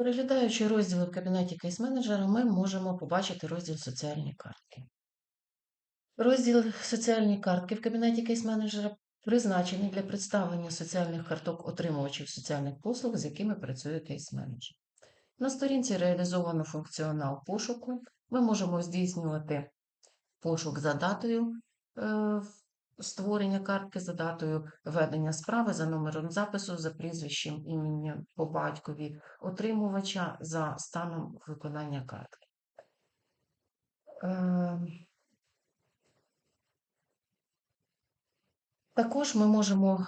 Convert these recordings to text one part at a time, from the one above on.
Переглядаючи розділи в кабінеті кейс-менеджера, ми можемо побачити розділ соціальні картки. Розділ соціальні картки в кабінеті кейс-менеджера призначений для представлення соціальних карток отримувачів соціальних послуг, з якими працює кейс-менеджер. На сторінці реалізовано функціонал пошуку. Ми можемо здійснювати пошук за датою е, створення картки, за датою ведення справи, за номером запису, за прізвищем, іменем по батькові отримувача за станом виконання картки. Е, Також ми можемо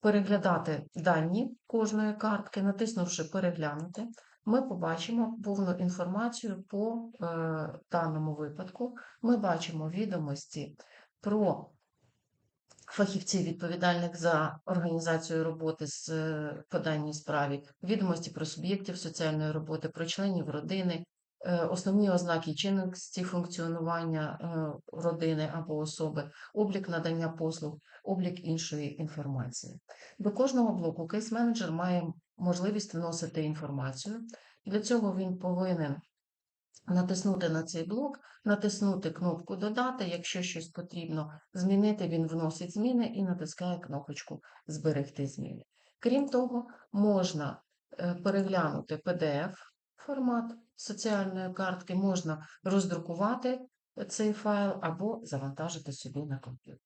переглядати дані кожної картки, натиснувши переглянути, ми побачимо повну інформацію по е, даному випадку. Ми бачимо відомості про фахівців, відповідальних за організацію роботи з е, по справі, відомості про суб'єктів соціальної роботи, про членів родини, е, основні ознаки чинності функціонування е, родини або особи, облік надання послуг, облік іншої інформації. До кожного блоку кейс-менеджер має можливість вносити інформацію. Для цього він повинен натиснути на цей блок, натиснути кнопку Додати. Якщо щось потрібно змінити, він вносить зміни і натискає кнопочку Зберегти зміни. Крім того, можна е, переглянути PDF формат соціальної картки, можна роздрукувати цей файл або завантажити собі на комп'ютер.